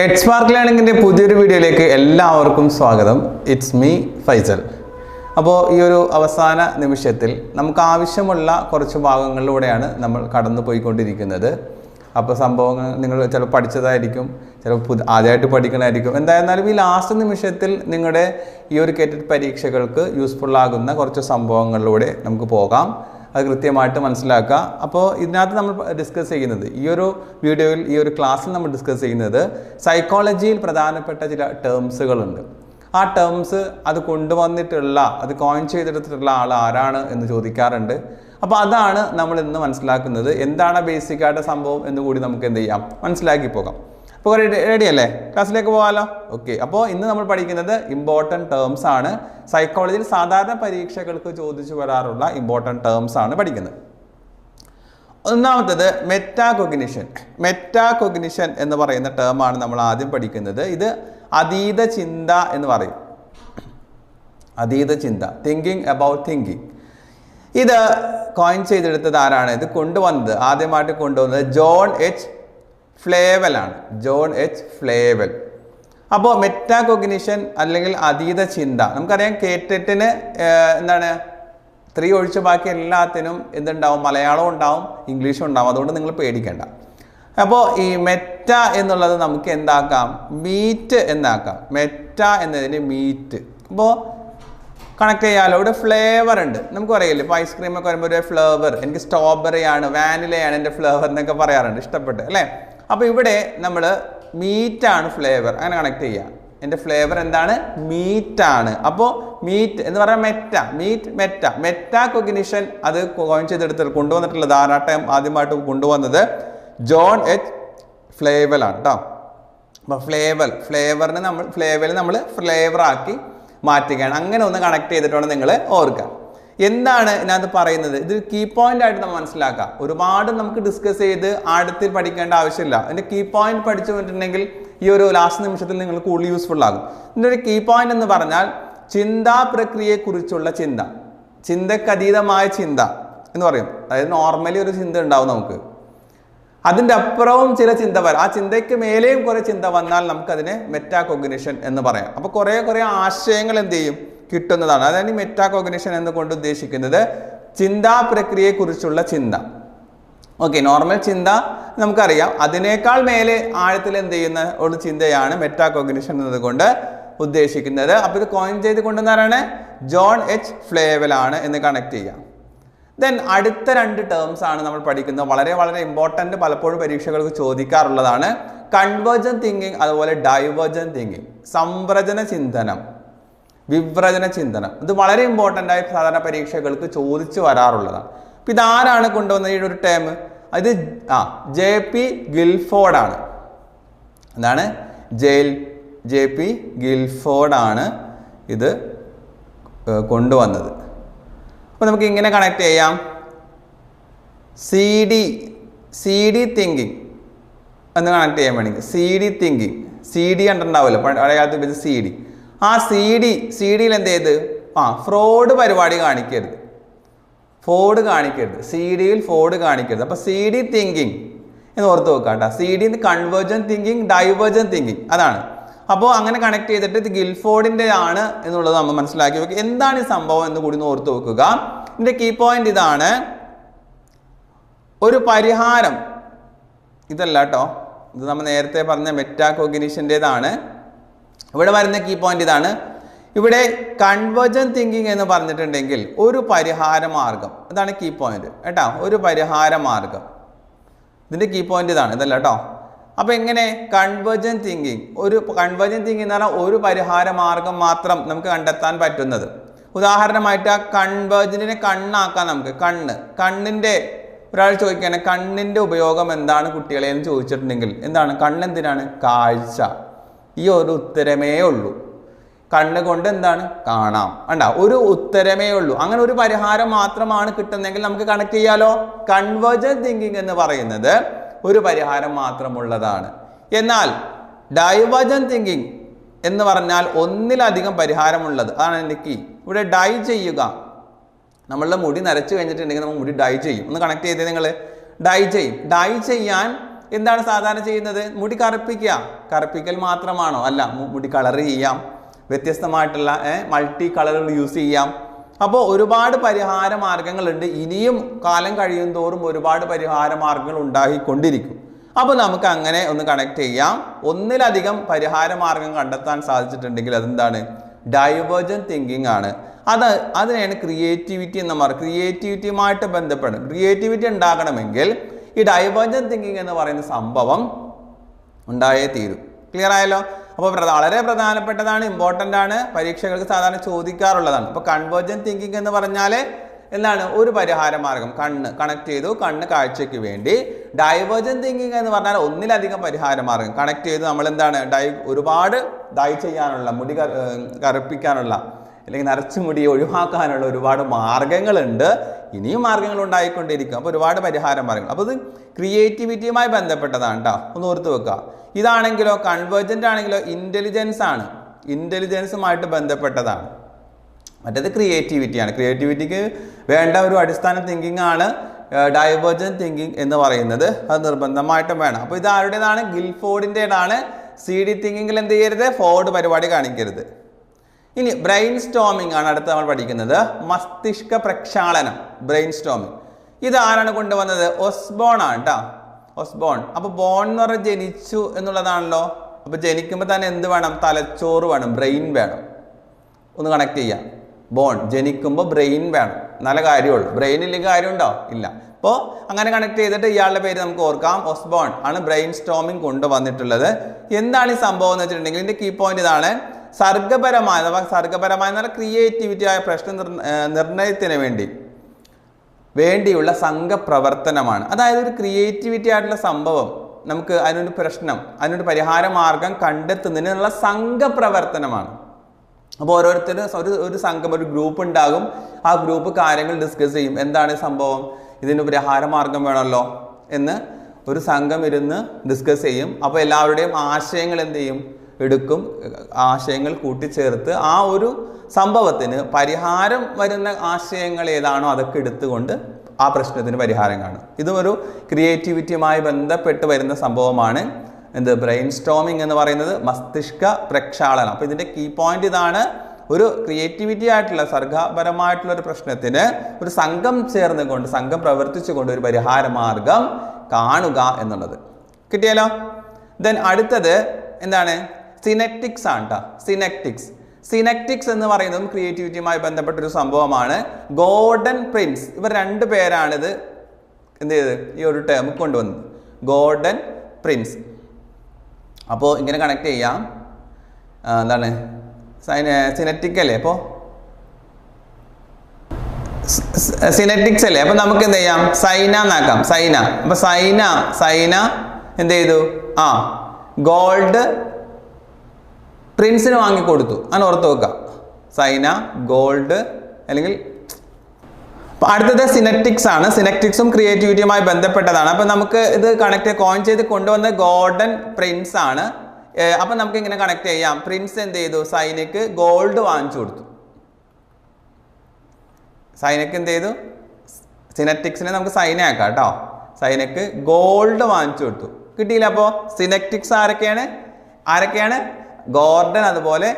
Ed spark ലേണിങ്ങിന്റെ പുതിയൊരു വീഡിയോയിലേക്ക് എല്ലാവർക്കും സ്വാഗതം. ഇറ്റ്സ് മീ ഫൈസൽ അപ്പോൾ ഈ ഒരു അവസാന നിമിഷത്തിൽ നമുക്ക് ആവശ്യമുള്ള കുറച്ച് ഭാഗങ്ങളിലൂടെയാണ് നമ്മൾ കടന്നു പോയിക്കൊണ്ടിരിക്കുന്നത്. അപ്പോൾ സംഭവങ്ങൾ നിങ്ങൾ ചിലപ്പോൾ പഠിച്ചതായിരിക്കും ചിലപ്പോൾ പുതു ആദ്യമായിട്ട് പഠിക്കണമായിരിക്കും എന്തായിരുന്നാലും ഈ ലാസ്റ്റ് നിമിഷത്തിൽ നിങ്ങളുടെ ഈ ഒരു കേറ്റഡ് പരീക്ഷകൾക്ക് യൂസ്ഫുൾ ആകുന്ന കുറച്ച് സംഭവങ്ങളിലൂടെ നമുക്ക് പോകാം. അത് കൃത്യമായിട്ട് മനസ്സിലാക്കുക. അപ്പോൾ ഇതിനകത്ത് നമ്മൾ ഡിസ്കസ് ചെയ്യുന്നത് ഈ ഒരു വീഡിയോയിൽ ഈ ഒരു ക്ലാസ്സിൽ നമ്മൾ ഡിസ്കസ് ചെയ്യുന്നത് സൈക്കോളജിയിൽ പ്രധാനപ്പെട്ട ചില ടേംസുകളുണ്ട് ആ ടേംസ് അത് കൊണ്ടുവന്നിട്ടുള്ള അത് കോയിൻ ചെയ്തെടുത്തിട്ടുള്ള ആൾ ആരാണ് എന്ന് ചോദിക്കാറുണ്ട്. അപ്പോൾ അതാണ് നമ്മൾ ഇന്ന് മനസ്സിലാക്കുന്നത്. എന്താണ് ബേസിക്കായിട്ട് സംഭവം എന്ന് കൂടി നമുക്ക് എന്ത് ചെയ്യാം? മനസ്സിലാക്കി പോകാം. അപ്പോൾ റെഡി അല്ലേ? ക്ലാസ്സിലേക്ക് പോകാമല്ലോ ഓക്കെ അപ്പോൾ ഇന്ന് നമ്മൾ പഠിക്കുന്നത് ഇമ്പോർട്ടന്റ് ടേംസ് ആണ്. സൈക്കോളജിയിൽ സാധാരണ പരീക്ഷകൾക്ക് ചോദിച്ചു വരാറുള്ള ഇമ്പോർട്ടന്റ് ടേംസ് ആണ് പഠിക്കുന്നത്. ഒന്നാമത്തത് മെറ്റാകൊഗ്നിഷൻ മെറ്റാകൊഗ്നിഷൻ എന്ന് പറയുന്ന ടേമാണ് നമ്മൾ ആദ്യം പഠിക്കുന്നത്. ഇത് അതീത ചിന്ത എന്ന് പറയും. അതീത ചിന്ത. തിങ്കിങ് അബൌട്ട് തിങ്കിങ് ഇത് കോയിൻ ചെയ്തെടുത്തത് ആരാണ്? ഇത് കൊണ്ടുവന്നത്. ആദ്യമായിട്ട് കൊണ്ടുവന്നത് John H ഫ്ലേവലാണ്. John H Flavell. അപ്പോൾ മെറ്റാകോഗ്നിഷൻ അല്ലെങ്കിൽ അതീത ചിന്ത. നമുക്കറിയാം കേട്ടിട്ടിന് എന്താണ് സ്ത്രീ ഒഴിച്ച് ബാക്കി എല്ലാത്തിനും എന്തുണ്ടാവും? മലയാളം ഉണ്ടാവും ഇംഗ്ലീഷും ഉണ്ടാവും. അതുകൊണ്ട് നിങ്ങൾ പേടിക്കേണ്ട. അപ്പോൾ ഈ മെറ്റ എന്നുള്ളത് നമുക്ക് എന്താക്കാം? മീറ്റ് എന്നാക്കാം. മെറ്റ എന്നതിന് മീറ്റ്. അപ്പോൾ കണക്ട് ചെയ്യാമല്ലോ ഇവിടെ ഫ്ലേവർ ഉണ്ട്. നമുക്ക് അറിയില്ല ഇപ്പോൾ ഐസ്ക്രീം ഒക്കെ വരുമ്പോൾ ഒരു ഫ്ലേവർ എനിക്ക് സ്ട്രോബെറി ആണ് വാനിലയാണ് എന്റെ ഫ്ലേവർ എന്നൊക്കെ പറയാറുണ്ട്. ഇഷ്ടപ്പെട്ട് അല്ലേ? അപ്പോൾ ഇവിടെ നമ്മൾ മീറ്റാണ് ഫ്ലേവർ അങ്ങനെ കണക്ട് ചെയ്യാം. എന്റെ ഫ്ലേവർ എന്താണ്? മീറ്റാണ് അപ്പോൾ മീറ്റ് എന്ന് പറഞ്ഞാൽ meta. Meet meta. Meta cognition അത് കോയിൻ ചെയ്തെടുത്ത് കൊണ്ടുവന്നിട്ടുള്ള ധാരാട്ടം ആദ്യമായിട്ട് കൊണ്ടുവന്നത് ജോൺ എച്ച് ഫ്ലേവലാണ് കേട്ടോ അപ്പോൾ ഫ്ലേവൽ ഫ്ലേവറിന് നമ്മൾ ഫ്ലേവൽ നമ്മൾ ഫ്ലേവറാക്കി മാറ്റുകയാണ്. അങ്ങനെ ഒന്ന് കണക്ട് ചെയ്തിട്ടാണ് നിങ്ങൾ ഓർക്കുക. എന്താണ് ഇതിനകത്ത് പറയുന്നത്? ഇത് കീ പോയിന്റ് ആയിട്ട് നമ്മൾ മനസ്സിലാക്കാം ഒരുപാട് നമുക്ക് ഡിസ്കസ് ചെയ്ത് ആഴത്തിൽ പഠിക്കേണ്ട ആവശ്യമില്ല. അതിന്റെ കീ പോയിന്റ് പഠിച്ചു വന്നിട്ടുണ്ടെങ്കിൽ ഈ ഒരു ലാസ്റ്റ് നിമിഷത്തിൽ നിങ്ങൾ കൂടുതൽ യൂസ്ഫുൾ ആകും. ഇതിന്റെ ഒരു കീ പോയിന്റ് എന്ന് പറഞ്ഞാൽ ചിന്താ പ്രക്രിയയെക്കുറിച്ചുള്ള ചിന്ത. ചിന്തക്കതീതമായ ചിന്ത എന്ന് പറയും. അതായത് നോർമലി ഒരു ചിന്ത ഉണ്ടാവും നമുക്ക്. അതിന്റെ അപ്പുറവും ചില ചിന്ത വരാം. ആ ചിന്തയ്ക്ക് മേലെയും കുറെ ചിന്ത വന്നാൽ നമുക്കതിനെ മെറ്റാ കൊഗ്നിഷൻ എന്ന് പറയാം. അപ്പോൾ കുറേ കുറേ ആശയങ്ങൾ എന്ത് ചെയ്യും? കിട്ടുന്നതാണ്. അതാണ് ഈ എന്ന് എന്നുകൊണ്ട് ഉദ്ദേശിക്കുന്നത്? ചിന്താ പ്രക്രിയയെക്കുറിച്ചുള്ള ചിന്ത. ഓക്കെ നോർമൽ ചിന്ത നമുക്കറിയാം. അതിനേക്കാൾ മേലെ ആഴത്തിൽ എന്ത് ചെയ്യുന്ന ഒരു ചിന്തയാണ് മെറ്റാകോഗ്നിഷൻ എന്നതുകൊണ്ട് ഉദ്ദേശിക്കുന്നത്. അപ്പോൾ ഇത് കോയിൻ ചെയ്ത് കൊണ്ടുവന്നാരാണ്? ജോൺ എച്ച് ഫ്ലേവലാണ് എന്ന് കണക്ട് ചെയ്യാം. ദെൻ അടുത്ത രണ്ട് ടേംസ് ആണ് നമ്മൾ പഠിക്കുന്നത്. വളരെ വളരെ ഇമ്പോർട്ടന്റ് പലപ്പോഴും പരീക്ഷകൾക്ക് ചോദിക്കാറുള്ളതാണ്. കൺവേർജൻ തിങ്കിങ് അതുപോലെ ഡൈവേർജൻ തിങ്കിങ് സംവ്രജന ചിന്തനം. വിവ്രജന ചിന്തനം. ഇത് വളരെ ഇമ്പോർട്ടന്റ് ആയി സാധാരണ പരീക്ഷകൾക്ക് ചോദിച്ചു വരാറുള്ളതാണ്. അപ്പം ഇതാരാണ് കൊണ്ടുവന്ന ഈ ഒരു ടേം അത് ആ ജെ പി ഗിൽഫോർഡാണ് എന്താണ്? ജെയിൽ ജെ പി ഗിൽഫോർഡാണ് ഇത് കൊണ്ടുവന്നത്. അപ്പോൾ നമുക്ക് ഇങ്ങനെ കണക്ട് ചെയ്യാം. C D C D thinking എന്ന് കണക്ട് ചെയ്യാൻ വേണമെങ്കിൽ. C D thinking C D കണ്ടിട്ടുണ്ടാവുമല്ലോ. പഴയ കാലത്ത് ഉപയോഗിച്ച സി ഡി ആ സി ഡി സി ഡിയിൽ എന്ത് ചെയ്ത്? ആ ഫ്രോഡ് പരിപാടി കാണിക്കരുത്. ഫോഡ് കാണിക്കരുത്. സി ഡിയിൽ ഫോഡ് കാണിക്കരുത്. അപ്പോൾ സി ഡി തിങ്കിങ് എന്ന് ഓർത്ത് വെക്കുക കേട്ടോ. C D convergent thinking divergent thinking അതാണ്. അപ്പോൾ അങ്ങനെ കണക്ട് ചെയ്തിട്ട് ഇത് ഗിൽഫോർഡിന്റെ ആണ് എന്നുള്ളത് നമ്മൾ മനസ്സിലാക്കി വെക്കുക എന്താണ് ഈ സംഭവം എന്ന് കൂടി ഓർത്ത് വെക്കുക. ഇതിന്റെ കീ പോയിന്റ് ഇതാണ് ഒരു പരിഹാരം. ഇതല്ല കേട്ടോ. ഇത് നമ്മൾ നേരത്തെ പറഞ്ഞ മെറ്റാകോഗ്നിഷന്റെതാണ് ഇവിടെ വരുന്ന കീ പോയിന്റ് ഇതാണ്. ഇവിടെ കൺവേർജൻ തിങ്കിങ് എന്ന് പറഞ്ഞിട്ടുണ്ടെങ്കിൽ ഒരു പരിഹാര മാർഗം. ഇതാണ് കീ പോയിന്റ് കേട്ടോ? ഒരു പരിഹാര മാർഗം. ഇതിന്റെ കീ പോയിന്റ് ഇതാണ്. ഇതല്ല കേട്ടോ അപ്പോൾ എങ്ങനെ? കൺവേർജൻ തിങ്കിങ് ഒരു കൺവേർജൻ തിങ്കിങ് എന്ന് പറഞ്ഞാൽ ഒരു പരിഹാര മാർഗം മാത്രം നമുക്ക് കണ്ടെത്താൻ പറ്റുന്നത്. ഉദാഹരണമായിട്ട് ആ കൺവേർജന്റിനെ കണ്ണാക്കാം നമുക്ക്. കണ്ണ്. കണ്ണിന്റെ ഒരാൾ ചോദിക്കുകയാണ് കണ്ണിന്റെ ഉപയോഗം എന്താണ് കുട്ടികളെ എന്ന് ചോദിച്ചിട്ടുണ്ടെങ്കിൽ എന്താണ്? കണ്ണെന്തിനാണ് കാഴ്ച. ഈ ഒരു ഉത്തരമേ ഉള്ളൂ. കണ്ണുകൊണ്ട് എന്താണ്? കാണാം. അണ്ട ഒരു ഉത്തരമേ ഉള്ളൂ. അങ്ങനെ ഒരു പരിഹാരം മാത്രമാണ് കിട്ടുന്നതെങ്കിൽ നമുക്ക് കണക്ട് ചെയ്യാലോ? കൺവേർജൻ തിങ്കിങ് എന്ന് പറയുന്നത് ഒരു പരിഹാരം മാത്രമുള്ളതാണ്. എന്നാൽ ഡൈവേജൻ തിങ്കിങ് എന്ന് പറഞ്ഞാൽ ഒന്നിലധികം പരിഹാരമുള്ളത്. അതാണ് എന്റെ ഇവിടെ ഡൈ ചെയ്യുക. നമ്മളുടെ മുടി നരച്ചു കഴിഞ്ഞിട്ടുണ്ടെങ്കിൽ നമ്മൾ മുടി ഡൈ ചെയ്യും. ഒന്ന് കണക്ട് ചെയ്തേ നിങ്ങൾ ഡൈ ചെയ്യും. ഡൈ ചെയ്യാൻ എന്താണ് സാധാരണ ചെയ്യുന്നത്? മുടി കറുപ്പിക്കുക. കറുപ്പിക്കൽ മാത്രമാണോ? അല്ല മുടി കളർ ചെയ്യാം. വ്യത്യസ്തമായിട്ടുള്ള മൾട്ടി കളറുകൾ യൂസ് ചെയ്യാം. അപ്പോൾ ഒരുപാട് പരിഹാര മാർഗങ്ങളുണ്ട്. ഇനിയും കാലം കഴിയും തോറും ഒരുപാട് പരിഹാര മാർഗങ്ങൾ ഉണ്ടാക്കിക്കൊണ്ടിരിക്കും അപ്പോൾ നമുക്ക് അങ്ങനെ ഒന്ന് കണക്ട് ചെയ്യാം. ഒന്നിലധികം പരിഹാര മാർഗം കണ്ടെത്താൻ സാധിച്ചിട്ടുണ്ടെങ്കിൽ അതെന്താണ്? ഡൈവേർജൻ തിങ്കിങ് ആണ്. അത് അതിനെയാണ് ക്രിയേറ്റിവിറ്റി എന്ന് പറയുന്നത്. ക്രിയേറ്റിവിറ്റിയുമായിട്ട് ബന്ധപ്പെടും. ക്രിയേറ്റിവിറ്റി ഉണ്ടാകണമെങ്കിൽ ഈ ഡൈവേർജൻ തിങ്കിങ് എന്ന് പറയുന്ന സംഭവം ഉണ്ടായേ തീരും. ക്ലിയർ ആയല്ലോ? അപ്പോൾ വളരെ പ്രധാനപ്പെട്ടതാണ് ഇമ്പോർട്ടന്റ് ആണ് പരീക്ഷകൾക്ക് സാധാരണ ചോദിക്കാറുള്ളതാണ്. അപ്പോൾ കൺവേർജൻ തിങ്കിങ് എന്ന് പറഞ്ഞാൽ എന്താണ്? ഒരു പരിഹാര മാർഗം. കണ്ണ് കണക്ട് ചെയ്തു കണ്ണ് കാഴ്ചയ്ക്ക് വേണ്ടി. ഡൈവേർജൻ തിങ്കിങ് എന്ന് പറഞ്ഞാൽ ഒന്നിലധികം പരിഹാര മാർഗം. കണക്ട് ചെയ്ത് നമ്മൾ എന്താണ് ഡൈ ഒരുപാട് ഡൈ ചെയ്യാനുള്ള മുടി കറുപ്പിക്കാനുള്ള അല്ലെങ്കിൽ നരച്ച മുടി ഒഴിവാക്കാനുള്ള ഒരുപാട് മാർഗങ്ങളുണ്ട്. ഇനിയും മാർഗങ്ങൾ ഉണ്ടായിക്കൊണ്ടിരിക്കും. അപ്പോൾ ഒരുപാട് പരിഹാര മാർഗങ്ങൾ. അപ്പോൾ ഇത് ക്രിയേറ്റിവിറ്റിയുമായി ബന്ധപ്പെട്ടതാണ് കേട്ടോ ഒന്ന് ഓർത്ത് വെക്കുക. ഇതാണെങ്കിലോ കൺവേർജന്റ് ആണെങ്കിലോ ഇന്റലിജൻസ് ആണ്. ഇന്റലിജൻസുമായിട്ട് ബന്ധപ്പെട്ടതാണ്. മറ്റേത് ക്രിയേറ്റിവിറ്റിയാണ് ക്രിയേറ്റിവിറ്റിക്ക് വേണ്ട ഒരു അടിസ്ഥാന തിങ്കിങ് ആണ്. ഡൈവേർജൻ തിങ്കിങ് എന്ന് പറയുന്നത്. അത് നിർബന്ധമായിട്ടും വേണം. അപ്പോൾ ഇത് ആരുടേതാണ്? ഗിൽഫോർഡിന്റെതാണ് സി ഡി തിങ്കിങ്ങിൽ എന്ത് ചെയ്യരുത്? ഫോർഡ് പരിപാടി കാണിക്കരുത്. ഇനി ബ്രെയിൻ സ്റ്റോമിംഗ് ആണ് അടുത്ത് നമ്മൾ പഠിക്കുന്നത്. മസ്തിഷ്ക പ്രക്ഷാളനം ബ്രെയിൻ സ്റ്റോമിംഗ് ആരാണ് കൊണ്ടുവന്നത്? ഒസ്ബോൺ ആണ് കേട്ടോ ഒസ്ബോൺ അപ്പോൾ ബോൺ എന്ന് പറഞ്ഞാൽ ജനിച്ചു എന്നുള്ളതാണല്ലോ. അപ്പോൾ ജനിക്കുമ്പോൾ തന്നെ എന്ത് വേണം? തലച്ചോറ് വേണം ബ്രെയിൻ വേണം. ഒന്ന് കണക്ട് ചെയ്യാം. ബോൺ ജനിക്കുമ്പോൾ ബ്രെയിൻ വേണം. നല്ല കാര്യമുള്ളൂ. ബ്രെയിൻ ഇല്ലെങ്കിൽ കാര്യമുണ്ടോ? ഇല്ല. അപ്പോൾ അങ്ങനെ കണക്ട് ചെയ്തിട്ട് ഇയാളുടെ പേര് നമുക്ക് ഓർക്കാം. ഒസ്ബോൺ ആണ് ബ്രെയിൻ സ്റ്റോമിംഗ് കൊണ്ടുവന്നിട്ടുള്ളത്. എന്താണ് ഈ സംഭവം എന്ന് വെച്ചിട്ടുണ്ടെങ്കിൽ ഇതിന്റെ കീ പോയിന്റ് ഇതാണ്. സർഗപരമായ അഥവാ സർഗപരമായ നല്ല ക്രിയേറ്റിവിറ്റി ആയ പ്രശ്ന നിർണ- നിർണയത്തിന് വേണ്ടി വേണ്ടിയുള്ള സംഘപ്രവർത്തനമാണ്. അതായത് ഒരു ക്രിയേറ്റിവിറ്റി ആയിട്ടുള്ള സംഭവം നമുക്ക് അതിനൊരു പ്രശ്നം അതിനൊരു പരിഹാര മാർഗം കണ്ടെത്തുന്നതിനുള്ള സംഘപ്രവർത്തനമാണ്. അപ്പോൾ ഓരോരുത്തരും ഒരു ഒരു സംഘം ഒരു ഗ്രൂപ്പ് ഉണ്ടാകും. ആ ഗ്രൂപ്പ് കാര്യങ്ങൾ ഡിസ്കസ് ചെയ്യും. എന്താണ് സംഭവം? ഇതിന് പരിഹാര മാർഗം വേണമല്ലോ എന്ന് ഒരു സംഘം ഇരുന്ന് ഡിസ്കസ് ചെയ്യും. അപ്പോൾ എല്ലാവരുടെയും ആശയങ്ങൾ എന്ത് ചെയ്യും? എടുക്കും ആശയങ്ങൾ കൂട്ടിച്ചേർത്ത് ആ ഒരു സംഭവത്തിന് പരിഹാരം വരുന്ന ആശയങ്ങൾ ഏതാണോ അതൊക്കെ എടുത്തുകൊണ്ട് ആ പ്രശ്നത്തിന് പരിഹാരം കാണും. ഇതും ഒരു ക്രിയേറ്റിവിറ്റിയുമായി ബന്ധപ്പെട്ട് വരുന്ന സംഭവമാണ്. എന്ത്? ബ്രെയിൻ സ്റ്റോമിംഗ് എന്ന് പറയുന്നത് മസ്തിഷ്ക പ്രക്ഷാളനം. അപ്പോൾ ഇതിന്റെ കീ പോയിന്റ് ഇതാണ് ഒരു ക്രിയേറ്റിവിറ്റി ആയിട്ടുള്ള സർഗപരമായിട്ടുള്ള ഒരു പ്രശ്നത്തിന് ഒരു സംഘം ചേർന്നുകൊണ്ട് സംഘം പ്രവർത്തിച്ചുകൊണ്ട് ഒരു പരിഹാര മാർഗം കാണുക എന്നുള്ളത്. കിട്ടിയാലോ ദെൻ അടുത്തത് എന്താണ്? സിനെറ്റിക്സ് ആണ് കേട്ടോ സിനക്റ്റിക്സ് സിനക്റ്റിക്സ് എന്ന് പറയുന്നതും ക്രിയേറ്റിവിറ്റിയുമായി ബന്ധപ്പെട്ട ഒരു സംഭവമാണ്. ഗോൾഡൻ പ്രിൻസ് ഇവർ രണ്ട് പേരാണിത് എന്ത് ചെയ്ത് ഈ ഒരു ടേം കൊണ്ടുവന്നത്. ഗോൾഡൻ പ്രിൻസ് അപ്പോൾ ഇങ്ങനെ കണക്ട് ചെയ്യാം. എന്താണ്? എന്താണ് സിനറ്റിക് അല്ലേ അപ്പോൾ സിനറ്റിക്സ് അല്ലേ? അപ്പം നമുക്ക് എന്ത് ചെയ്യാം? സൈന എന്നാക്കാം. സൈന അപ്പോൾ സൈന സൈന എന്ത് ചെയ്തു? ആ ഗോൾഡ് പ്രിൻസിന് വാങ്ങിക്കൊടുത്തു. അങ്ങനെ ഓർത്ത് വെക്കുക സൈന ഗോൾഡ് അല്ലെങ്കിൽ അടുത്തത് സിനറ്റിക്സ് ആണ്. സിനറ്റിക്സും ക്രിയേറ്റിവിറ്റിയുമായി ബന്ധപ്പെട്ടതാണ്. അപ്പം നമുക്ക് ഇത് കണക്ട് കോയിൻ ചെയ്ത് കൊണ്ടുവന്ന ഗോൾഡൻ പ്രിൻസ് ആണ്. അപ്പം നമുക്ക് ഇങ്ങനെ കണക്ട് ചെയ്യാം. പ്രിൻസ് എന്ത് ചെയ്തു? സൈനയ്ക്ക് ഗോൾഡ് വാങ്ങിച്ചു കൊടുത്തു. സൈനയ്ക്ക് എന്ത് ചെയ്തു? സിനറ്റിക്സിനെ നമുക്ക് സൈന ആക്കാം കേട്ടോ. സൈനയ്ക്ക് ഗോൾഡ് വാങ്ങിച്ചു കൊടുത്തു. കിട്ടിയില്ല അപ്പോൾ സിനറ്റിക്സ് ആരൊക്കെയാണ്? ആരൊക്കെയാണ്? ഗോർഡൻ അതുപോലെ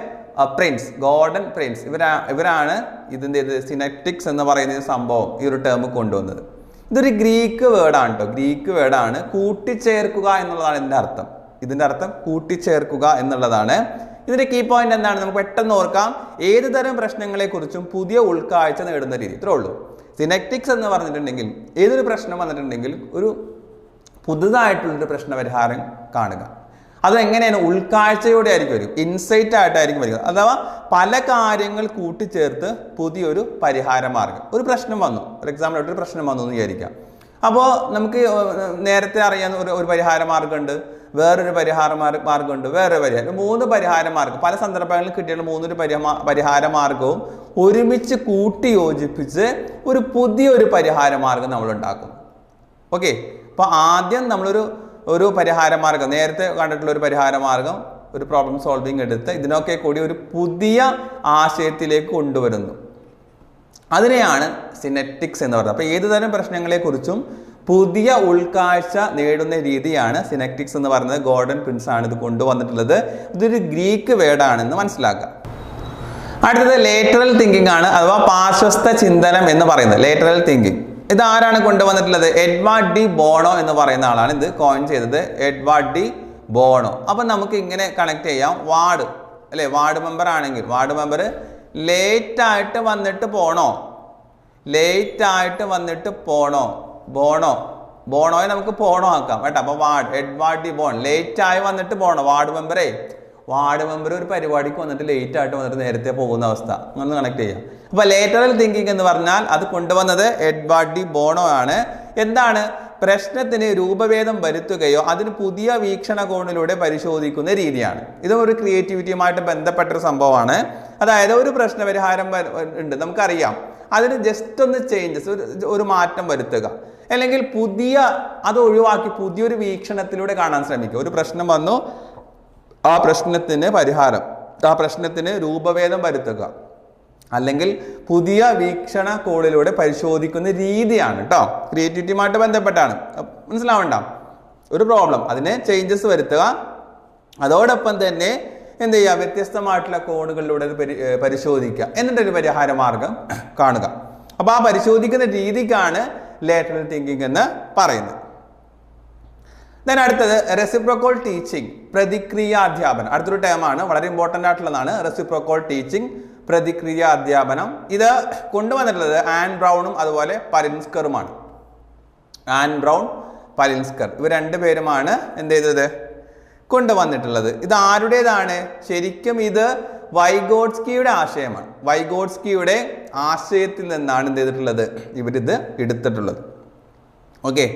പ്രിൻസ് ഗോർഡൻ പ്രിൻസ്. ഇവരാ ഇവരാണ് ഇതിന്റെ ഇത് സിനറ്റിക്സ് എന്ന് പറയുന്ന സംഭവം ഈ ഒരു ടേം കൊണ്ടുവന്നത്. ഇതൊരു ഗ്രീക്ക് വേർഡാണ് കേട്ടോ ഗ്രീക്ക് വേർഡാണ് കൂട്ടിച്ചേർക്കുക എന്നുള്ളതാണ് ഇതിന്റെ അർത്ഥം. ഇതിന്റെ അർത്ഥം കൂട്ടിച്ചേർക്കുക എന്നുള്ളതാണ്. ഇതിന്റെ കീ പോയിന്റ് എന്താണ്? നമുക്ക് പെട്ടെന്ന് ഓർക്കാം. ഏത് തരം പ്രശ്നങ്ങളെക്കുറിച്ചും പുതിയ ഉൾക്കാഴ്ച നേടുന്ന രീതി. ഇത്രേ ഉള്ളൂ. സിനക്റ്റിക്സ് എന്ന് പറഞ്ഞിട്ടുണ്ടെങ്കിൽ ഏതൊരു പ്രശ്നം വന്നിട്ടുണ്ടെങ്കിൽ ഒരു പുതുതായിട്ടുള്ളൊരു പ്രശ്നപരിഹാരം കാണുക. അത് എങ്ങനെയാണ് ഉൾക്കാഴ്ചയോടെ ആയിരിക്കും വരിക. ഇൻസൈറ്റ് ആയിട്ടായിരിക്കും വരിക. അഥവാ പല കാര്യങ്ങൾ കൂട്ടിച്ചേർത്ത് പുതിയൊരു പരിഹാര മാർഗം. ഒരു പ്രശ്നം വന്നു. ഫോർ എക്സാമ്പിൾ ഒരു പ്രശ്നം വന്നു എന്ന് വിചാരിക്കാം. അപ്പോൾ നമുക്ക് നേരത്തെ അറിയാവുന്ന ഒരു ഒരു പരിഹാര മാർഗമുണ്ട്. വേറൊരു പരിഹാര മാർഗ മാർഗമുണ്ട്. വേറെ പരിഹാരം. മൂന്ന് പരിഹാര മാർഗം. പല സന്ദർഭങ്ങളിൽ കിട്ടിയുള്ള മൂന്നൊരു പരിഹാ പരിഹാര മാർഗവും ഒരുമിച്ച് കൂട്ടി യോജിപ്പിച്ച് ഒരു പുതിയൊരു പരിഹാര മാർഗം നമ്മൾ ഉണ്ടാക്കും ഓക്കെ അപ്പോൾ ആദ്യം നമ്മളൊരു ഒരു പരിഹാര മാർഗം നേരത്തെ കണ്ടിട്ടുള്ള ഒരു പരിഹാര മാർഗം ഒരു പ്രോബ്ലം സോൾവിങ് എടുത്ത് ഇതിനൊക്കെ കൂടി ഒരു പുതിയ ആശയത്തിലേക്ക് കൊണ്ടുവരുന്നു. അതിനെയാണ് സിനറ്റിക്സ് എന്ന് പറയുന്നത്. അപ്പോൾ ഏതുതരം പ്രശ്നങ്ങളെക്കുറിച്ചും പുതിയ ഉൾക്കാഴ്ച നേടുന്ന രീതിയാണ് സിനക്റ്റിക്സ് എന്ന് പറയുന്നത്. ഗോർഡൻ പ്രിൻസ് ആണ് ഇത് കൊണ്ടുവന്നിട്ടുള്ളത്. ഇതൊരു ഗ്രീക്ക് വേർഡാണെന്ന് മനസ്സിലാക്കുക. അടുത്തത് ലേറ്ററൽ തിങ്കിങ് ആണ് അഥവാ പാർശ്വസ്ഥ ചിന്തനം എന്ന് പറയുന്നത്. ലേറ്ററൽ തിങ്കിങ് ഇത് ആരാണ് കൊണ്ടുവന്നിട്ടുള്ളത്? എഡ്വാർഡ് ഡി ബോണോ എന്ന് പറയുന്ന ആളാണ് ഇത് കോയിൻ ചെയ്തത്. Edward de Bono. അപ്പം നമുക്ക് ഇങ്ങനെ കണക്ട് ചെയ്യാം. വാർഡ് അല്ലേ? വാർഡ് മെമ്പർ ആണെങ്കിൽ വാർഡ് മെമ്പർ ലേറ്റ് ആയിട്ട് വന്നിട്ട് പോണോ? ലേറ്റ് ആയിട്ട് വന്നിട്ട് പോണോ? ബോണോ? ബോണോയെ നമുക്ക് പോണോ ആക്കാം കേട്ടോ. അപ്പോൾ ward Edward de Bon. Late ആയി വന്നിട്ട് പോണോ? വാർഡ് മെമ്പറേ വാർഡ് മെമ്പർ ഒരു പരിപാടിക്ക് വന്നിട്ട് ലേറ്റ് ആയിട്ട് വന്നിട്ട് നേരത്തെ പോകുന്ന അവസ്ഥ. അങ്ങനെ കണക്ട് ചെയ്യാം. അപ്പോൾ ലേറ്ററൽ തിങ്കിങ് എന്ന് പറഞ്ഞാൽ അത് കൊണ്ടുവന്നത് എഡ്വാർഡ് ഡി ബോണോ ആണ്. എന്താണ്? പ്രശ്നത്തിന് രൂപഭേദം വരുത്തുകയോ അതിന് പുതിയ വീക്ഷണകോണിലൂടെ പരിശോധിക്കുന്ന രീതിയാണ്. ഇത് ഒരു ക്രിയേറ്റിവിറ്റിയുമായിട്ട് ബന്ധപ്പെട്ടൊരു സംഭവമാണ്. അതായത് ഒരു പ്രശ്നപരിഹാരം ഉണ്ട്. നമുക്കറിയാം. അതിന് ജസ്റ്റ് ഒന്ന് ചേഞ്ചസ് ഒരു ഒരു മാറ്റം വരുത്തുക. അല്ലെങ്കിൽ പുതിയ അത് ഒഴിവാക്കി പുതിയൊരു വീക്ഷണത്തിലൂടെ കാണാൻ ശ്രമിക്കുക. ഒരു പ്രശ്നം വന്നു ആ പ്രശ്നത്തിന് പരിഹാരം. ആ പ്രശ്നത്തിന് രൂപഭേദം വരുത്തുക. അല്ലെങ്കിൽ പുതിയ വീക്ഷണ കോണിലൂടെ പരിശോധിക്കുന്ന രീതിയാണ് കേട്ടോ ക്രിയേറ്റിവിറ്റിയുമായിട്ട് ബന്ധപ്പെട്ടാണ്. മനസ്സിലാവണ്ട? ഒരു പ്രോബ്ലം. അതിനെ ചേഞ്ചസ് വരുത്തുക. അതോടൊപ്പം തന്നെ എന്ത് ചെയ്യുക? വ്യത്യസ്തമായിട്ടുള്ള കോണുകളിലൂടെ പരി പരിശോധിക്കുക. എന്നിട്ടൊരു പരിഹാര മാർഗം കാണുക. അപ്പോൾ ആ പരിശോധിക്കുന്ന രീതിക്കാണ് ലേറ്ററൽ തിങ്കിങ് എന്ന് പറയുന്നത്. ദെൻ അടുത്തത് റെസിപ്രോക്കോൾ ടീച്ചിങ് പ്രതിക്രിയ അധ്യാപനം അടുത്തൊരു ടേമാണ് വളരെ ഇമ്പോർട്ടന്റ് ആയിട്ടുള്ളതാണ് റെസിപ്രോക്കോൾ ടീച്ചിങ് പ്രതിക്രിയ അധ്യാപനം ഇത് കൊണ്ടുവന്നിട്ടുള്ളത് ആൻ ബ്രൗണും അതുപോലെ പലിൻസ്കറുമാണ്. An brown പലിൻസ്കർ. ഇവർ രണ്ടുപേരുമാണ് എന്ത് ചെയ്തത്? കൊണ്ടുവന്നിട്ടുള്ളത്. ഇത് ആരുടേതാണ്? ശരിക്കും ഇത് വൈഗോഡ്സ്കിയുടെ ആശയമാണ്. വൈഗോഡ്സ്കിയുടെ ആശയത്തിൽ നിന്നാണ് എന്ത് ചെയ്തിട്ടുള്ളത്? ഇവരിത് എടുത്തിട്ടുള്ളത്. ഓക്കെ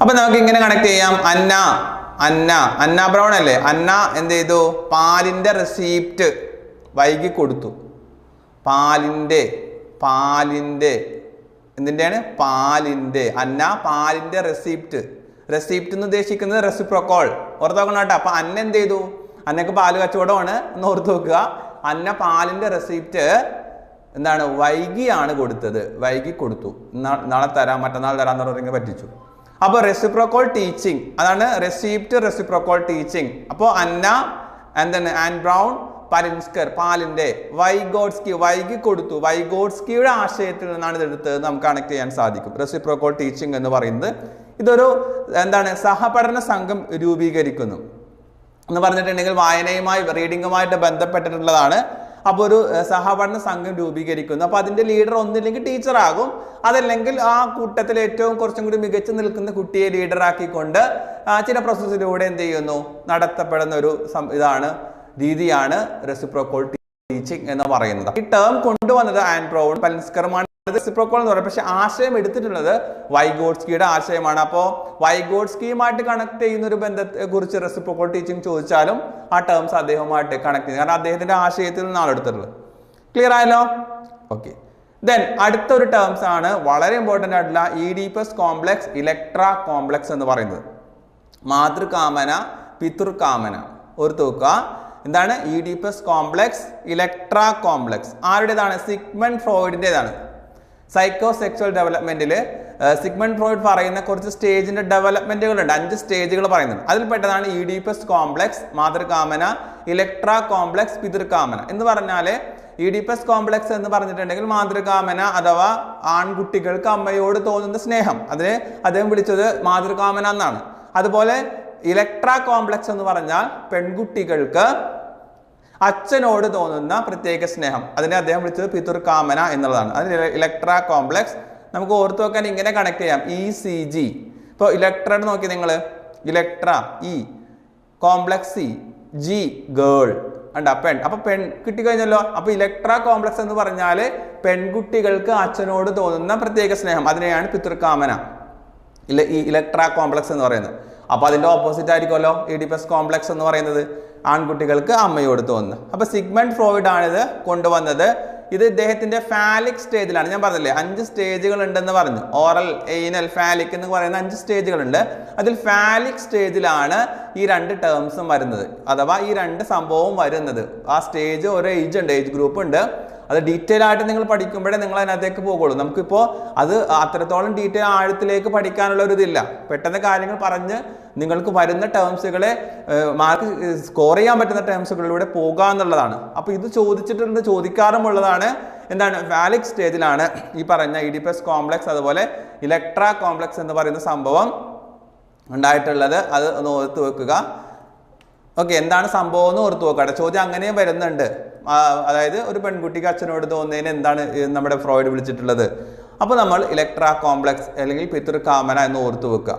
അപ്പൊ നമുക്ക് ഇങ്ങനെ കണക്ട് ചെയ്യാം. അന്ന അന്ന അന്ന ബ്രൗൺ അല്ലേ? അന്ന എന്ത് ചെയ്തു? പാലിന്റെ റെസീപ്റ്റ് വൈകി കൊടുത്തു. പാലിന്റെ പാലിന്റെ എന്തിന്റെയാണ് പാലിന്റെ. അന്ന പാലിന്റെ റെസീപ്റ്റ് റെസീപ്റ്റ് എന്ന് ഉദ്ദേശിക്കുന്നത് റെസിപ്രോക്കോൾ ഓർത്ത് നോക്കണം കേട്ടോ. അപ്പൊ അന്ന എന്ത് ചെയ്തു? അന്നക്ക് പാൽ കച്ചവടമാണ് എന്ന് ഓർത്ത് നോക്കുക അന്ന പാലിന്റെ റെസീപ്റ്റ് എന്താണ്? വൈകിയാണ് കൊടുത്തത്. വൈകി കൊടുത്തു. നാളെ തരാം. മറ്റന്നാൾ തരാം എന്ന് പറഞ്ഞ് പറ്റിച്ചു. അപ്പോൾ റെസിപ്രോക്കോൾ ടീച്ചിങ് അതാണ് റെസീപ്റ്റ് റെസിപ്രോക്കോൾ ടീച്ചിങ് അപ്പോൾ അന്ന എന്താണ് ആൻഡ് ബ്രൗൺ പരിൻസ്കർ പാലിന്റെ വൈഗോഡ്സ്കി വൈകി കൊടുത്തു. വൈഗോഡ്സ്കിയുടെ ആശയത്തിൽ നിന്നാണ് ഇത് എടുത്ത് നമുക്ക് കണക്ട് ചെയ്യാൻ സാധിക്കും. റെസിപ്രോക്കോൾ ടീച്ചിങ് എന്ന് പറയുന്നത് ഇതൊരു എന്താണ് സഹപഠന സംഘം രൂപീകരിക്കുന്നു. എന്ന് പറഞ്ഞിട്ടുണ്ടെങ്കിൽ വായനയുമായി റീഡിങ്ങുമായിട്ട് ബന്ധപ്പെട്ടിട്ടുള്ളതാണ് അപ്പോൾ ഒരു സഹപഠന സംഘം രൂപീകരിക്കുന്നു. അപ്പോൾ അതിന്റെ ലീഡർ ഒന്നില്ലെങ്കിൽ ടീച്ചറാകും അതല്ലെങ്കിൽ ആ കൂട്ടത്തിൽ ഏറ്റവും കുറച്ചും കൂടി മികച്ചു നിൽക്കുന്ന കുട്ടിയെ ലീഡറാക്കിക്കൊണ്ട് ചില പ്രോസസ്സിലൂടെ എന്ത് ചെയ്യുന്നു? നടത്തപ്പെടുന്ന ഒരു ഇതാണ് രീതിയാണ് റെസിപ്രോക്കോൾ ടീച്ചിങ് എന്ന് പറയുന്നത്. ഈ ടേം കൊണ്ടുവന്നത് ആൻഡ്രോൺ പലിൻസ്കറുമാണ് റെസിപ്രോക്കോൾ എന്ന് പറയാം. പക്ഷെ ആശയം എടുത്തിട്ടുള്ളത് വൈഗോഡ്സ്കിയുടെ ആശയമാണ്. അപ്പോൾ വൈഗോഡ്സ്കിയുമായിട്ട് കണക്ട് ചെയ്യുന്ന ഒരു ബന്ധത്തെ കുറിച്ച് റെസിപ്രോക്കോൾ ടീച്ചിങ് ചോദിച്ചാലും ആ ടേംസ് അദ്ദേഹവുമായിട്ട് കണക്ട് ചെയ്യുന്നത് കാരണം അദ്ദേഹത്തിന്റെ ആശയത്തിൽ നിന്നാണ് എടുത്തിട്ടുള്ളത്. ക്ലിയർ ആയല്ലോ? ഓക്കെ ദെൻ അടുത്തൊരു ടേംസ് ആണ് വളരെ ഇമ്പോർട്ടന്റ് ആയിട്ടുള്ള Oedipus complex Electra complex എന്ന് പറയുന്നത്. മാതൃകാമന പിതൃകാമന. ഒരു തൂക്ക എന്താണ്? Oedipus complex Electra complex ആരുടേതാണ്? സിഗ്മൻ ഫ്രോയിഡിന്റെതാണ് സൈക്കോ സെക്ച്വൽ ഡെവലപ്മെന്റിൽ സിഗ്മൺ ഫ്രോയിഡ് പറയുന്ന കുറച്ച് സ്റ്റേജിന്റെ ഡെവലപ്മെന്റുകളുണ്ട്. അഞ്ച് സ്റ്റേജുകൾ പറയുന്നുണ്ട്. അതിൽ പെട്ടതാണ് ഇ ഡി പെസ് കോംപ്ലക്സ് മാതൃകാമന ഇലക്ട്ര കോംപ്ലക്സ് പിതൃകാമന. എന്ന് പറഞ്ഞാൽ പെസ് കോംപ്ലക്സ് എന്ന് പറഞ്ഞിട്ടുണ്ടെങ്കിൽ മാതൃകാമന അഥവാ ആൺകുട്ടികൾക്ക് അമ്മയോട് തോന്നുന്ന സ്നേഹം. അതിന് അദ്ദേഹം വിളിച്ചത് മാതൃകാമന എന്നാണ്. അതുപോലെ ഇലക്ട്ര കോംപ്ലക്സ് എന്ന് പറഞ്ഞാൽ പെൺകുട്ടികൾക്ക് അച്ഛനോട് തോന്നുന്ന പ്രത്യേക സ്നേഹം. അതിനെ അദ്ദേഹം വിളിച്ചത് പിതൃകാമന എന്നുള്ളതാണ്. അതിന് ഇലക്ട്ര കോംപ്ലക്സ്. നമുക്ക് ഓർത്തു വെക്കാൻ ഇങ്ങനെ കണക്ട് ചെയ്യാം. ഇ സി ജി ഇപ്പോൾ ഇലക്ട്ര നോക്കി നിങ്ങൾ Electra E complex C G girl ഉണ്ട് പെൺ. അപ്പൊ പെൺ കിട്ടി കഴിഞ്ഞല്ലോ അപ്പൊ ഇലക്ട്ര കോംപ്ലക്സ് എന്ന് പറഞ്ഞാൽ പെൺകുട്ടികൾക്ക് അച്ഛനോട് തോന്നുന്ന പ്രത്യേക സ്നേഹം. അതിനെയാണ് പിതൃകാമന. ഇല്ല ഈ ഇലക്ട്ര കോംപ്ലക്സ് എന്ന് പറയുന്നത്. അപ്പോൾ അതിന്റെ ഓപ്പോസിറ്റ് ആയിരിക്കുമല്ലോ. ഇഡിപ്പസ് കോംപ്ലക്സ് എന്ന് പറയുന്നത്. ആൺകുട്ടികൾക്ക് അമ്മയോട് തോന്നുന്നു അപ്പോൾ സിഗ്മണ്ട് ഫ്രോയിഡ് ആണിത് കൊണ്ടുവന്നത്. ഇത് ഇദ്ദേഹത്തിന്റെ ഫാലിക് സ്റ്റേജിലാണ് ഞാൻ പറഞ്ഞില്ലേ അഞ്ച് സ്റ്റേജുകൾ ഉണ്ടെന്ന് പറഞ്ഞു. ഓറൽ എയ്നൽ ഫാലിക് എന്ന് പറയുന്ന അഞ്ച് സ്റ്റേജുകൾ ഉണ്ട്. അതിൽ ഫാലിക് സ്റ്റേജിലാണ് ഈ രണ്ട് ടേംസും വരുന്നത്. അഥവാ ഈ രണ്ട് സംഭവവും വരുന്നത്. ആ സ്റ്റേജ് ഒരു ഏജ് ഉണ്ട് ഏജ് ഗ്രൂപ്പ് ഉണ്ട്. അത് ഡീറ്റെയിൽ ആയിട്ട് നിങ്ങൾ പഠിക്കുമ്പോഴേ നിങ്ങൾ അതിനകത്തേക്ക് പോകുള്ളൂ നമുക്കിപ്പോൾ അത് അത്രത്തോളം ഡീറ്റെയിൽ ആഴത്തിലേക്ക് പഠിക്കാനുള്ള ഒരു ഇതില്ല. പെട്ടെന്ന് കാര്യങ്ങൾ പറഞ്ഞ് നിങ്ങൾക്ക് വരുന്ന ടേംസുകളെ മാർക്ക് സ്കോർ ചെയ്യാൻ പറ്റുന്ന ടേംസുകളിലൂടെ പോകുക എന്നുള്ളതാണ്. അപ്പോൾ ഇത് ചോദിച്ചിട്ടുണ്ട് ചോദിക്കാറുമുള്ളതാണ്. എന്താണ്? വാലിക് സ്റ്റേജിലാണ് ഈ പറഞ്ഞ ഇഡിപ്പസ് കോംപ്ലക്സ് അതുപോലെ ഇലക്ട്ര കോംപ്ലക്സ് എന്ന് പറയുന്ന സംഭവം ഉണ്ടായിട്ടുള്ളത്. അത് ഒന്ന് ഓർത്ത് വെക്കുക. ഓക്കെ എന്താണ് സംഭവം എന്ന് ഓർത്ത് വെക്കട്ടെ ചോദ്യം അങ്ങനെയും വരുന്നുണ്ട്. അതായത് ഒരു പെൺകുട്ടിക്ക് അച്ഛനോട് തോന്നുന്നതിന് എന്താണ് നമ്മുടെ ഫ്രോയിഡ് വിളിച്ചിട്ടുള്ളത്? അപ്പോൾ നമ്മൾ ഇലക്ട്ര കോംപ്ലക്സ് അല്ലെങ്കിൽ പിതൃകാമന എന്ന് ഓർത്ത് വെക്കുക.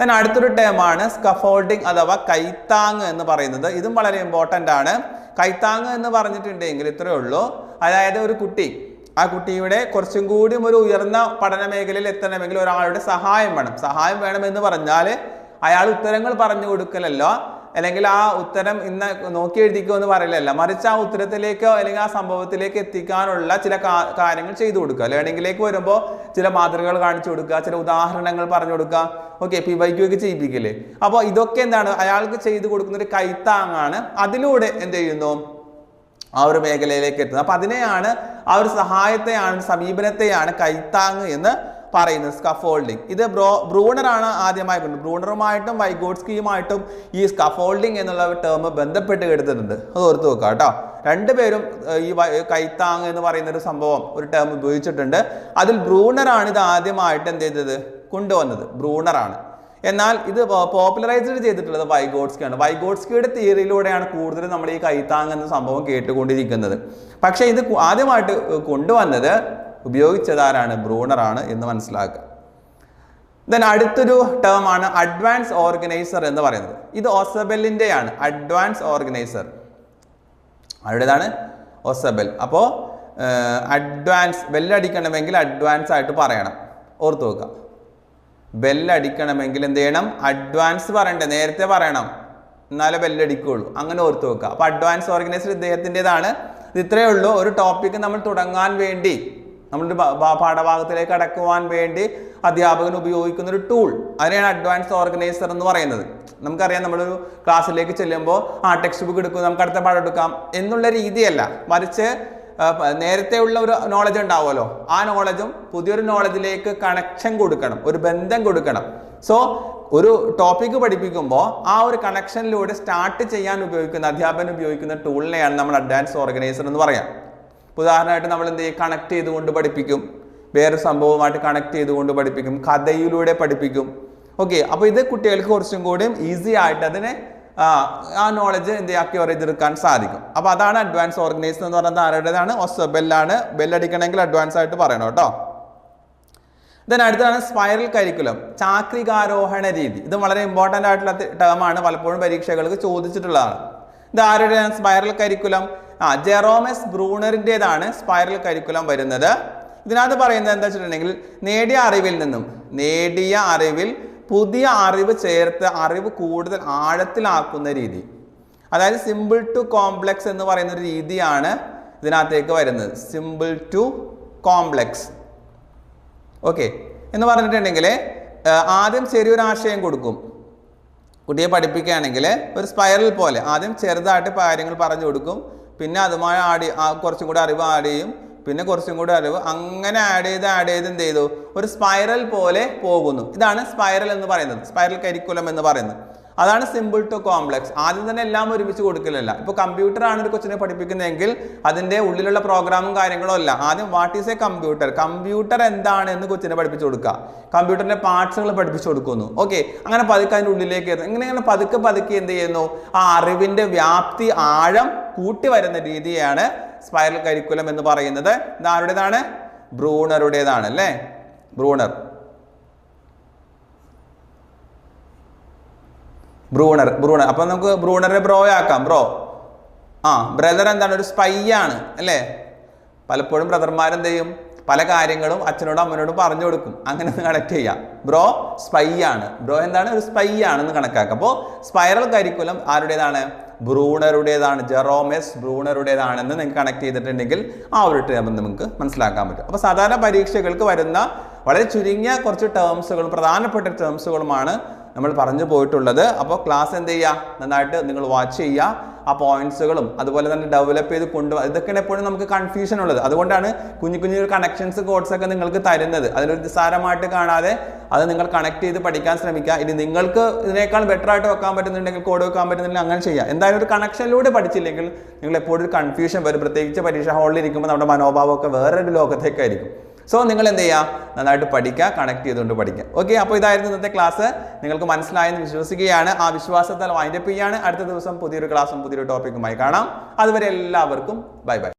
ദൻ അടുത്തൊരു ടേമാണ് സ്കഫോൾഡിങ് അഥവാ കൈത്താങ് എന്ന് പറയുന്നത്. ഇതും വളരെ ഇമ്പോർട്ടന്റ് ആണ്. കൈത്താങ് എന്ന് പറഞ്ഞിട്ടുണ്ടെങ്കിൽ ഇത്രയേ ഉള്ളൂ. അതായത് ഒരു കുട്ടി ആ കുട്ടിയുടെ കുറച്ചും കൂടിയും ഒരു ഉയർന്ന പഠന മേഖലയിൽ എത്തണമെങ്കിൽ ഒരാളുടെ സഹായം വേണം. സഹായം വേണമെന്ന് പറഞ്ഞാൽ അയാൾ ഉത്തരങ്ങൾ പറഞ്ഞു കൊടുക്കലല്ലോ. അല്ലെങ്കിൽ ആ ഉത്തരം ഇന്ന് നോക്കി എഴുതിക്കോ എന്ന് പറയലല്ല മറിച്ച് ആ ഉത്തരത്തിലേക്കോ അല്ലെങ്കിൽ ആ സംഭവത്തിലേക്ക് എത്തിക്കാനുള്ള ചില കാര്യങ്ങൾ ചെയ്തു കൊടുക്കുക. ലേണിംഗിലേക്ക് വരുമ്പോൾ ചില മാതൃകകൾ കാണിച്ചു കൊടുക്കുക ചില ഉദാഹരണങ്ങൾ പറഞ്ഞു കൊടുക്കുക. ഓക്കെ പി വൈക്യു ഒക്കെ ചെയ്യിപ്പിക്കില്ലേ? അപ്പോൾ ഇതൊക്കെ എന്താണ്? അയാൾക്ക് ചെയ്തു കൊടുക്കുന്ന ഒരു കൈത്താങ്ങാണ് അതിലൂടെ എന്ത് ചെയ്യുന്നു? ആ ഒരു മേഖലയിലേക്ക് എത്തുന്നത് അപ്പൊ അതിനെയാണ് ആ ഒരു സഹായത്തെയാണ് സമീപനത്തെയാണ് കൈത്താങ് എന്ന് പറയുന്നത് സ്കഫോൾഡിംഗ് ഇത് ബ്രോ ബ്രൂണറാണ് ആദ്യമായി കണ്ടത് ബ്രൂണറുമായിട്ടും വൈഗോഡ്സ്കിയുമായിട്ടും ഈ സ്കഫോൾഡിംഗ് എന്നുള്ള ടേം ബന്ധപ്പെട്ട് എടുത്തിട്ടുണ്ട് അത് ഓർത്ത് വെക്കുക കേട്ടോ. രണ്ടുപേരും ഈ കൈത്താങ് എന്ന് പറയുന്ന ഒരു സംഭവം ഒരു ടേം ഉപയോഗിച്ചിട്ടുണ്ട്. അതിൽ ബ്രൂണറാണ് ഇത് ആദ്യമായിട്ട് എന്ത് ചെയ്തത്? കൊണ്ടുവന്നത്. ബ്രൂണറാണ്. എന്നാൽ ഇത് പോപ്പുലറൈസ്ഡ് ചെയ്തിട്ടുള്ളത് വൈഗോഡ്സ്കിയാണ് വൈഗോഡ്സ്കിയുടെ തിയറിയിലൂടെയാണ് കൂടുതലും നമ്മൾ ഈ കൈത്താങ് എന്ന സംഭവം കേട്ടുകൊണ്ടിരിക്കുന്നത്. പക്ഷേ ഇത് ആദ്യമായിട്ട് കൊണ്ടുവന്നത് ഉപയോഗിച്ചതാരാണ്? ബ്രൂണറാണ് എന്ന് മനസ്സിലാക്കുക. ദെൻ അടുത്തൊരു ടേമാണ് അഡ്വാൻസ് ഓർഗനൈസർ എന്ന് പറയുന്നത്. ഇത് ഒസബെല്ലിന്റെയാണ്. Advance organiser അവരുടേതാണ് ഒസബെൽ. അപ്പോൾ അഡ്വാൻസ് ബെല്ലടിക്കണമെങ്കിൽ അഡ്വാൻസ് ആയിട്ട് പറയണം. ഓർത്ത് വെക്കുക. ബെല്ലടിക്കണമെങ്കിൽ എന്ത് ചെയ്യണം? അഡ്വാൻസ് പറയണ്ടേ. നേരത്തെ പറയണം. എന്നാലേ ബെല്ലടിക്കുകയുള്ളൂ അങ്ങനെ ഓർത്ത് വെക്കുക. അപ്പോൾ അഡ്വാൻസ് ഓർഗനൈസർ ഇദ്ദേഹത്തിന്റെതാണ്. ഇത് ഇത്രയേ ഉള്ളൂ. ഒരു ടോപ്പിക്ക് നമ്മൾ തുടങ്ങാൻ വേണ്ടി നമ്മളൊരു പാഠഭാഗത്തിലേക്ക് അടക്കുവാൻ വേണ്ടി അധ്യാപകൻ ഉപയോഗിക്കുന്ന ഒരു ടൂൾ അതിനെയാണ് അഡ്വാൻസ് ഓർഗനൈസർ എന്ന് പറയുന്നത്. നമുക്കറിയാം നമ്മളൊരു ക്ലാസ്സിലേക്ക് ചെല്ലുമ്പോൾ ആ ടെക്സ്റ്റ് ബുക്ക് എടുക്കും നമുക്ക് അടുത്ത പാഠം എടുക്കാം എന്നുള്ള രീതിയല്ല. മറിച്ച് നേരത്തെ ഉള്ള ഒരു നോളജ് ഉണ്ടാവുമല്ലോ. ആ നോളജും പുതിയൊരു നോളജിലേക്ക് കണക്ഷൻ കൊടുക്കണം. ഒരു ബന്ധം കൊടുക്കണം. സോ ഒരു ടോപ്പിക്ക് പഠിപ്പിക്കുമ്പോൾ ആ ഒരു കണക്ഷനിലൂടെ സ്റ്റാർട്ട് ചെയ്യാൻ ഉപയോഗിക്കുന്ന അധ്യാപകൻ ഉപയോഗിക്കുന്ന ടൂളിനെയാണ് നമ്മൾ അഡ്വാൻസ് ഓർഗനൈസർ എന്ന് പറയാം. ഉദാഹരണമായിട്ട് നമ്മൾ എന്ത് ചെയ്യും കണക്ട് ചെയ്തുകൊണ്ട് പഠിപ്പിക്കും. വേറെ സംഭവമായിട്ട് കണക്ട് ചെയ്തുകൊണ്ട് പഠിപ്പിക്കും. കഥയിലൂടെ പഠിപ്പിക്കും. ഓക്കെ അപ്പോൾ ഇത് കുട്ടികൾക്ക് കുറച്ചും കൂടിയും ഈസി ആയിട്ട് അതിനെ ആ, നോളജ് എന്ത് അക്യൂർ ചെയ്തെടുക്കാൻ സാധിക്കും. അപ്പോൾ അതാണ് അഡ്വാൻസ് ഓർഗനൈസർ എന്ന് പറയുന്നത് ആരുടേതാണ്? ഒസബെല്ലാണ്. ബെല്ലടിക്കണമെങ്കിൽ അഡ്വാൻസ് ആയിട്ട് പറയണം കേട്ടോ. ദെൻ അടുത്താണ് സ്പൈറൽ കരിക്കുലം ചാക്രികാരോഹണ രീതി. ഇത് വളരെ ഇമ്പോർട്ടന്റ് ആയിട്ടുള്ള ടേമാണ് പലപ്പോഴും പരീക്ഷകൾക്ക് ചോദിച്ചിട്ടുള്ളതാണ്. ഇത് ആരുടെയാണ് സ്പൈറൽ കരിക്കുലം ആ ജെറോമസ് ബ്രൂണറിന്റെതാണ് സ്പൈറൽ കരിക്കുലം വരുന്നത്. ഇതിനകത്ത് പറയുന്നത് എന്താ വെച്ചിട്ടുണ്ടെങ്കിൽ നേടിയ അറിവിൽ നിന്നും നേടിയ അറിവിൽ പുതിയ അറിവ് ചേർത്ത് അറിവ് കൂടുതൽ ആഴത്തിലാക്കുന്ന രീതി. അതായത് സിമ്പിൾ ടു കോംപ്ലക്സ് എന്ന് പറയുന്ന ഒരു രീതിയാണ് ഇതിനകത്തേക്ക് വരുന്നത്. സിമ്പിൾ ടു കോംപ്ലക്സ് ഓക്കെ എന്ന് പറഞ്ഞിട്ടുണ്ടെങ്കിൽ ആദ്യം ചെറിയൊരു ആശയം കൊടുക്കും. കുട്ടിയെ പഠിപ്പിക്കുകയാണെങ്കിൽ ഒരു സ്പൈറൽ പോലെ ആദ്യം ചെറുതായിട്ട് കാര്യങ്ങൾ പറഞ്ഞു കൊടുക്കും. പിന്നെ അതുമായി ആഡ് കുറച്ചും കൂടി അറിവ് ആഡ് ചെയ്യും. പിന്നെ കുറച്ചും കൂടി അറിവ് അങ്ങനെ ആഡ് ചെയ്ത് ആഡ് ചെയ്ത് എന്ത് ചെയ്തു? ഒരു സ്പൈറൽ പോലെ പോകുന്നു. ഇതാണ് സ്പൈറൽ എന്ന് പറയുന്നത്. സ്പൈറൽ കരിക്കുലം എന്ന് പറയുന്നത്. അതാണ് സിമ്പിൾ ടു കോംപ്ലക്സ് ആദ്യം തന്നെ എല്ലാം ഒരുമിച്ച് കൊടുക്കലല്ല. ഇപ്പോൾ കമ്പ്യൂട്ടർ ആണ് ഒരു കൊച്ചിനെ പഠിപ്പിക്കുന്നതെങ്കിൽ അതിന്റെ ഉള്ളിലുള്ള പ്രോഗ്രാമും കാര്യങ്ങളും അല്ല. ആദ്യം what is a computer computer എന്താണ് എന്ന് കൊച്ചിനെ പഠിപ്പിച്ചു കൊടുക്കുക. കമ്പ്യൂട്ടറിന്റെ പാർട്സുകൾ പഠിപ്പിച്ചു കൊടുക്കുന്നു. ഓക്കെ അങ്ങനെ പതുക്കെ അതിന്റെ ഉള്ളിലേക്ക് ഇങ്ങനെ ഇങ്ങനെ പതുക്കെ പതുക്കെ എന്ത് ചെയ്യുന്നു? ആ അറിവിന്റെ വ്യാപ്തി ആഴം കൂട്ടി വരുന്ന രീതിയാണ് സ്പൈറൽ കരിക്കുലം എന്ന് പറയുന്നത്. ഇത് ആരുടേതാണ് ബ്രൂണറുടേതാണ് അല്ലേ? ബ്രൂണർ. Bruner Bruner. അപ്പൊ നമുക്ക് ബ്രൂണറെ ബ്രോ ആക്കാം ബ്രോ. ആ ബ്രദർ എന്താണ്? ഒരു സ്പൈ ആണ് അല്ലേ? പലപ്പോഴും ബ്രദർമാരെന്ത് ചെയ്യും? പല കാര്യങ്ങളും അച്ഛനോടും അമ്മനോടും പറഞ്ഞു കൊടുക്കും. അങ്ങനെ ഒന്ന് കണക്ട് ചെയ്യാം. ബ്രോ സ്പൈ ആണ്. ബ്രോ എന്താണ്? ഒരു സ്പൈ ആണെന്ന് കണക്കാക്കാം. അപ്പോൾ സ്പൈറൽ കരിക്കുലം ആരുടേതാണ്? ബ്രൂണറുടേതാണ് ജെറോമെസ് ബ്രൂണറുടേതാണെന്ന് നിങ്ങൾക്ക് കണക്ട് ചെയ്തിട്ടുണ്ടെങ്കിൽ ആ ഒരു ടേം നമുക്ക് മനസ്സിലാക്കാൻ പറ്റും. അപ്പോൾ സാധാരണ പരീക്ഷകൾക്ക് വരുന്ന വളരെ ചുരുങ്ങിയ കുറച്ച് ടേംസുകളും പ്രധാനപ്പെട്ട ടേംസുകളുമാണ് നമ്മൾ പറഞ്ഞു പോയിട്ടുള്ളത്. അപ്പോൾ ക്ലാസ് എന്ത് ചെയ്യുക? നന്നായിട്ട് നിങ്ങൾ വാച്ച് ചെയ്യുക. ആ പോയിന്റ്സുകളും അതുപോലെ തന്നെ ഡെവലപ്പ് ചെയ്ത് കൊണ്ടു ഇതൊക്കെയാണ് എപ്പോഴും നമുക്ക് കൺഫ്യൂഷൻ ഉള്ളത്. അതുകൊണ്ടാണ് കുഞ്ഞു കുഞ്ഞു കണക്ഷൻസ് കോഡ്സ് ഒക്കെ നിങ്ങൾക്ക് തരുന്നത്. അതിലൊരു നിസ്സാരമായിട്ട് കാണാതെ അത് നിങ്ങൾ കണക്ട് ചെയ്ത് പഠിക്കാൻ ശ്രമിക്കുക. ഇനി നിങ്ങൾക്ക് ഇതിനേക്കാൾ ബെറ്റർ ആയിട്ട് വെക്കാൻ പറ്റുന്നുണ്ടെങ്കിൽ കോഡ് വെക്കാൻ പറ്റുന്നുണ്ടെങ്കിൽ അങ്ങനെ ചെയ്യുക എന്തായാലും ഒരു കണക്ഷനിലൂടെ പഠിച്ചില്ലെങ്കിൽ നിങ്ങൾ എപ്പോഴും ഒരു കൺഫ്യൂഷൻ വരും. പ്രത്യേകിച്ച് പരീക്ഷ ഹാളിൽ ഇരിക്കുമ്പോൾ നമ്മുടെ മനോഭാവമൊക്കെ വേറൊരു ലോകത്തേക്കായിരിക്കും. സോ നിങ്ങൾ എന്ത് ചെയ്യുക നന്നായിട്ട് പഠിക്കുക കണക്ട് ചെയ്തുകൊണ്ട് പഠിക്കുക. ഓക്കെ അപ്പോൾ ഇതായിരുന്നു ഇന്നത്തെ ക്ലാസ് നിങ്ങൾക്ക് മനസ്സിലായെന്ന് വിശ്വസിക്കുകയാണ്. ആ വിശ്വാസത്താൽ വൈൻഡപ്പ് ചെയ്യുകയാണ്. അടുത്ത ദിവസം പുതിയൊരു ക്ലാസ്സും പുതിയൊരു ടോപ്പിക്കുമായി കാണാം. അതുവരെ എല്ലാവർക്കും ബൈ ബൈ